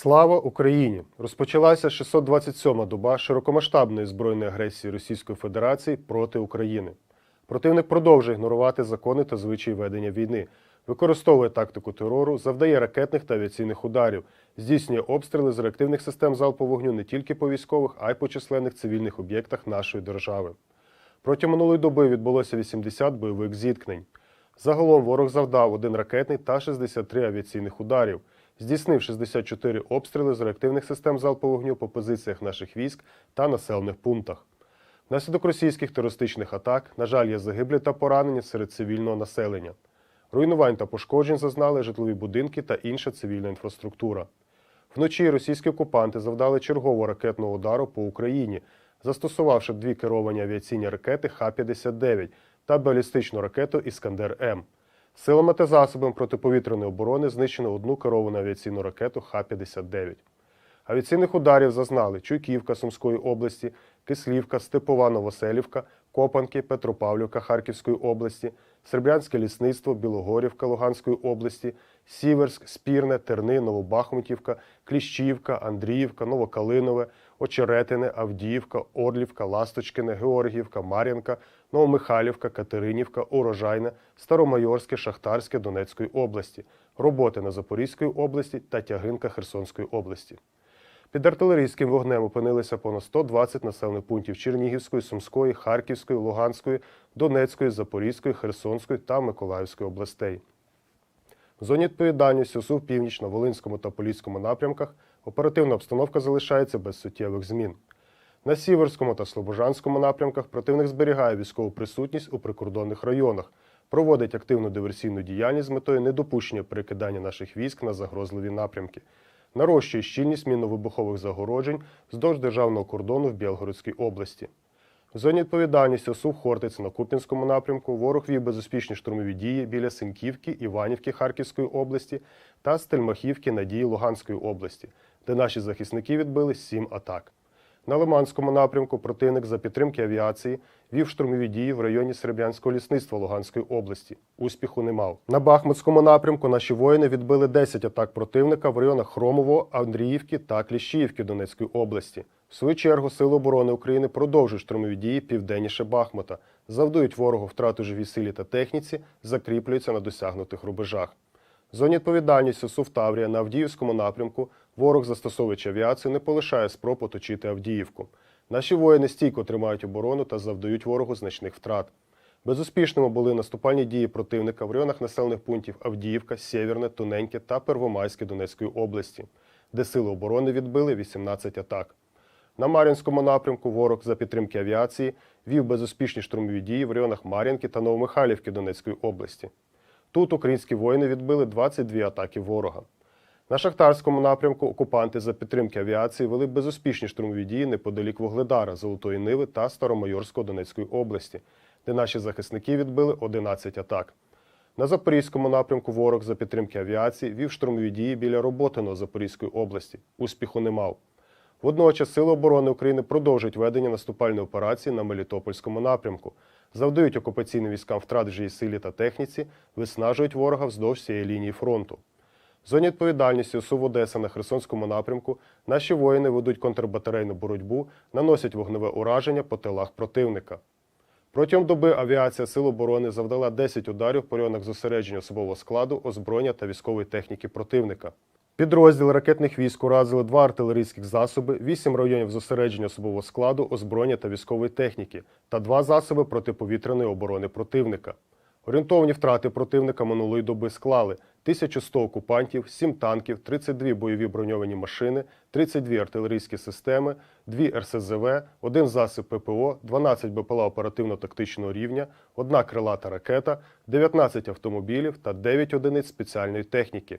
Слава Україні! Розпочалася 627-ма доба широкомасштабної збройної агресії Російської Федерації проти України. Противник продовжує ігнорувати закони та звичаї ведення війни, використовує тактику терору, завдає ракетних та авіаційних ударів, здійснює обстріли з реактивних систем залпового вогню не тільки по військових, а й по численних цивільних об'єктах нашої держави. Протягом минулої доби відбулося 80 бойових зіткнень. Загалом ворог завдав один ракетний та 63 авіаційних ударів, здійснив 64 обстріли з реактивних систем залпового вогню по позиціях наших військ та населених пунктах. Внаслідок російських терористичних атак, на жаль, є загиблі та поранені серед цивільного населення. Руйнувань та пошкоджень зазнали житлові будинки та інша цивільна інфраструктура. Вночі російські окупанти завдали чергового ракетного удару по Україні, застосувавши дві керовані авіаційні ракети Х-59 та балістичну ракету Іскандер-М. Силами та засобами протиповітряної оборони знищено одну керовану авіаційну ракету Х-59. Авіаційних ударів зазнали Чуйківка Сумської області, Кислівка, Степова, Новоселівка, Копанки, Петропавлівка Харківської області, Серебрянське лісництво, Білогорівка Луганської області, Сіверськ, Спірне, Терни, Новобахмутівка, Кліщівка, Андріївка, Новокалинове, Очеретине, Авдіївка, Орлівка, Ласточкине, Георгіївка, Мар'янка, Новомихайлівка, Катеринівка, Урожайне, Старомайорське, Шахтарське Донецької області, роботи на Запорізької області та Тягинка Херсонської області. Під артилерійським вогнем опинилися понад 120 населених пунктів Чернігівської, Сумської, Харківської, Луганської, Донецької, Запорізької, Херсонської та Миколаївської областей. В зоні відповідальності ОСУ в північ на Волинському та Поліському напрямках оперативна обстановка залишається без суттєвих змін. На Сіверському та Слобожанському напрямках противник зберігає військову присутність у прикордонних районах, проводить активну диверсійну діяльність з метою недопущення перекидання наших військ на загрозливі напрямки, нарощує щільність мінно-вибухових загороджень вздовж державного кордону в Білгородській області. В зоні відповідальності ОСУ Хортиць на Куп'янському напрямку ворог вів безуспішні штурмові дії біля Синьківки, Іванівки Харківської області та Стельмахівки Надії Луганської області, де наші захисники відбили сім атак. На Лиманському напрямку противник за підтримки авіації вів штурмові дії в районі Серебрянського лісництва Луганської області. Успіху не мав. На Бахмутському напрямку наші воїни відбили 10 атак противника в районах Хромово, Андріївки та Кліщіївки Донецької області. В свою чергу Сили оборони України продовжують штурмові дії південніше Бахмута, завдають ворогу втрату живій силі та техніці, закріплюються на досягнутих рубежах. В зоні відповідальності СУВ на Авдіївському напрямку ворог, застосовуючи авіацію, не полишає спроб оточити Авдіївку. Наші воїни стійко тримають оборону та завдають ворогу значних втрат. Безуспішними були наступальні дії противника в районах населених пунктів Авдіївка, Сєвєрне, Тоненьке та Первомайське Донецької області, де сили оборони відбили 18 атак. На Мар'їнському напрямку ворог за підтримки авіації вів безуспішні штурмові дії в районах Мар'їнки та Новомихайлівки Донецької області. Тут українські воїни відбили 22 атаки ворога. На Шахтарському напрямку окупанти за підтримки авіації вели безуспішні штурмові дії неподалік Вугледара, Золотої Ниви та Старомайорського Донецької області, де наші захисники відбили 11 атак. На Запорізькому напрямку ворог за підтримки авіації вів штурмові дії біля Роботиного Запорізької області. Успіху не мав. Водночас Сили оборони України продовжують ведення наступальної операції на Мелітопольському напрямку, завдають окупаційним військам втрат в живій силі та техніці, виснажують ворога вздовж цієї лінії фронту. В зоні відповідальності ОСУ в Одеса на Херсонському напрямку наші воїни ведуть контрбатарейну боротьбу, наносять вогневе ураження по тилах противника. Протягом доби авіація Сил оборони завдала 10 ударів по районах зосередження особового складу, озброєння та військової техніки противника. Підрозділ ракетних військ уразили два артилерійських засоби, 8 районів зосередження особового складу, озброєння та військової техніки та два засоби протиповітряної оборони противника. Орієнтовні втрати противника минулої доби склали 1100 окупантів, 7 танків, 32 бойові броньовані машини, 32 артилерійські системи, 2 РСЗВ, 1 засіб ППО, 12 БПЛА оперативно-тактичного рівня, 1 крилата ракета, 19 автомобілів та 9 одиниць спеціальної техніки.